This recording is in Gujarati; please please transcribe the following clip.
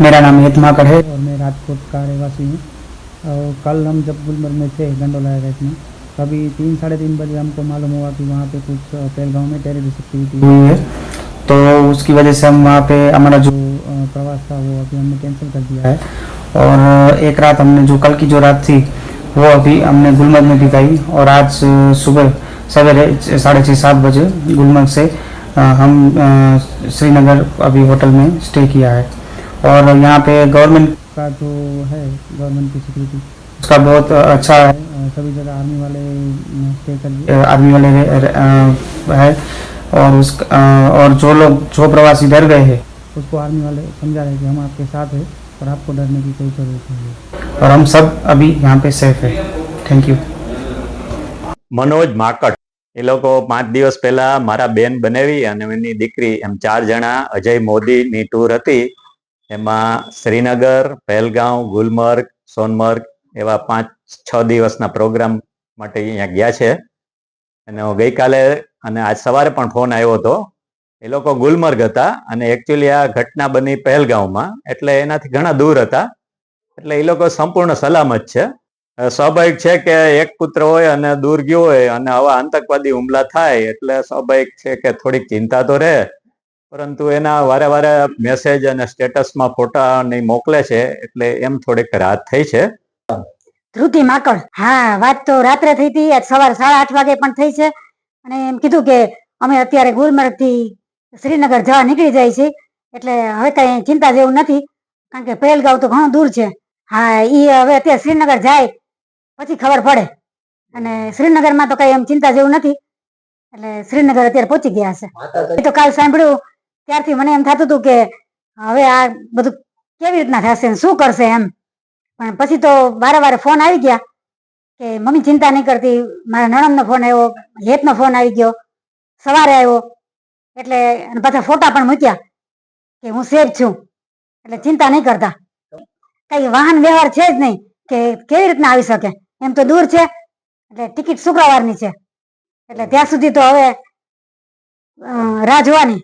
मेरा नाम हेत माकर है और मैं राजकोट का रहवासी हूँ। और कल हम जब गुलमर्ग में थे गंडोला रेट में तभी तीन, साढ़े तीन बजे हमको मालूम हुआ कि वहाँ पे कुछ पहलगांव में टेररिस्ट एक्टिविटी हुई है। तो उसकी वजह से हम वहाँ पे, हमारा जो प्रवास था वो अभी हमने कैंसिल कर दिया है। और एक रात हमने जो, कल की जो रात थी, वो अभी हमने गुलमर्ग में बिताई और आज सुबह सवेरे साढ़े छः, सात बजे गुलमर्ग से हम श्रीनगर अभी होटल में स्टे किया है। और यहाँ पे गवर्नमेंट का जो है गवर्नमेंट की सिक्योरिटी उसका बहुत अच्छा है अ, सभी जगह आर्मी वाले स्टे कर अ, आर्मी वाले रह- रह- अ, है और उस अ, और जो लोग जो प्रवासी डर गए हैं उसको आर्मी वाले समझा रहे हैं कि हम आपके साथ हैं और आपको डरने की कोई जरूरत नहीं है और हम सब अभी यहाँ पे सेफ है थैंक यू મનોજ માકડ એ લોકો પાંચ દિવસ પહેલા મારા બેન બનેવી અને એમની દીકરી એમ ચાર જણા અજય મોદીની ટૂર હતી એમાં શ્રીનગર પહેલગાંવ ગુલમર્ગ, સોનમર્ગ એવા પાંચ, છ દિવસના પ્રોગ્રામ માટે અહીંયા ગયા છે. અને ગઈકાલે અને આજ સવારે પણ ફોન આવ્યો હતો. એ લોકો ગુલમર્ગ હતા અને એકચ્યુઅલી આ ઘટના બની પહેલગાંવમાં એટલે એનાથી ઘણા દૂર હતા. એટલે એ લોકો સંપૂર્ણ સલામત છે. સ્વાભાવિક છે કે એક પુત્ર હોય અને દૂર ગયો હોય અને આવા આતંકવાદી હુમલા થાય એટલે સ્વાભાવિક છે કે થોડીક ચિંતા તો રહે. પરંતુ એના વારે વારે મેસેજ અને સ્ટેટસમાં ફોટા ને મોકલે છે એટલે એમ થોડીક રાહત થઈ છે. ધ્રુતિ માકડ હા વાત તો રાત્રે થઈ હતી આજ સવારે સાડા આઠ વાગે પણ થઈ છે. અને એમ કીધું કે અમે અત્યારે ગુલમર્ગથી શ્રીનગર જવા નીકળી જાય છે એટલે હવે કઈ ચિંતા જેવું નથી કારણ કે પહેલગાંવ તો ઘણું દૂર છે. હા ઈ હવે અત્યારે શ્રીનગર જાય પછી ખબર પડે. અને શ્રીનગરમાં તો કઈ એમ ચિંતા જેવું નથી એટલે શ્રીનગર અત્યારે પહોંચી ગયા છે. એ તો કાલ સાંભળ્યું ત્યારથી મને એમ થતું હતું કે હવે આ બધું કેવી રીતના થશે શું કરશે એમ. પણ પછી તો વારે ફોન આવી ગયા કે મમ્મી ચિંતા નહીં કરતી, મારા નણંદનો ફોન આવ્યો હેતનો ફોન આવી ગયો, સવારે આવ્યો. એટલે પાછા ફોટા પણ મૂક્યા કે હું સેફ છું. એટલે ચિંતા નહીં કરતા. કઈ વાહન વ્યવહાર છે જ નહીં કે કેવી રીતના આવી શકે. એમ તો દૂર છે. એટલે ટિકિટ શુક્રવારની છે. એટલે ત્યાં સુધી તો હવે રાહ જોવાની.